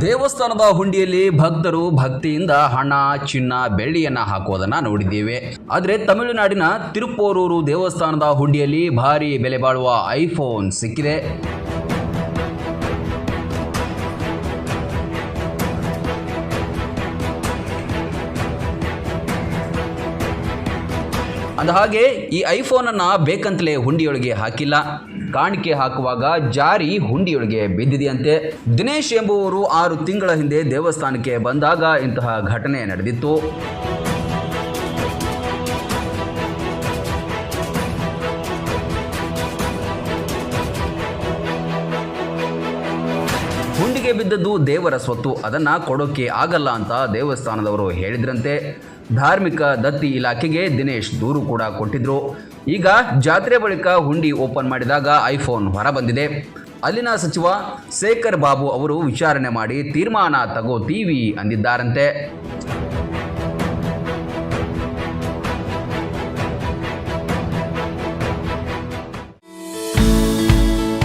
ದೇವಸ್ಥಾನದ ಹುಂಡಿಯಲ್ಲಿ ಭಕ್ತರು ಭಕ್ತಿಯಿಂದ ಹಣ, ಚಿನ್ನ, ಬೆಳ್ಳಿಯನ್ನ ಹಾಕುವುದನ್ನ ನೋಡಿದ್ದೇವೆ. ಆದರೆ ತಮಿಳುನಾಡಿನ ತಿರುಪೋರೂರು ದೇವಸ್ಥಾನದ ಹುಂಡಿಯಲ್ಲಿ ಭಾರಿ ಬೆಲೆ ಬಾಳುವ ಐಫೋನ್ ಸಿಕ್ಕಿದೆ. ಅಂದಹಾಗೆ ಈ ಐಫೋನ್ ಅನ್ನ ಬೇಕಂತಲೇ ಹುಂಡಿಯೊಳಗೆ ಹಾಕಿಲ್ಲ. ಕಾಣಿಕೆ ಹಾಕುವಾಗ ಜಾರಿ ಹುಂಡಿಯೊಳಗೆ ಬಿದ್ದಿದೆಯಂತೆ. ದಿನೇಶ್ ಎಂಬುವರು ಆರು ತಿಂಗಳ ಹಿಂದೆ ದೇವಸ್ಥಾನಕ್ಕೆ ಬಂದಾಗ ಇಂತಹ ಘಟನೆ ನಡೆದಿತ್ತು. ಹುಂಡಿಗೆ ಬಿದ್ದದ್ದು ದೇವರ ಸ್ವತ್ತು, ಅದನ್ನ ಕೊಡೋಕೆ ಆಗಲ್ಲ ಅಂತ ದೇವಸ್ಥಾನದವರು ಹೇಳಿದ್ರಂತೆ. ಧಾರ್ಮಿಕ ದತ್ತಿ ಇಲಾಖೆಗೆ ದಿನೇಶ್ ದೂರು ಕೂಡ ಕೊಟ್ಟಿದ್ರು. ಈಗ ಜಾತ್ರೆ ಬಳಿಕ ಹುಂಡಿ ಓಪನ್ ಮಾಡಿದಾಗ ಐಫೋನ್ ಹೊರಬಂದಿದೆ ಅಲ್ಲಿನ ಸಚಿವ ಶೇಖರ್ ಬಾಬು ಅವರು ವಿಚಾರಣೆ ಮಾಡಿ ತೀರ್ಮಾನ ತಗೋತೀವಿ ಅಂದಿದ್ದಾರಂತೆ.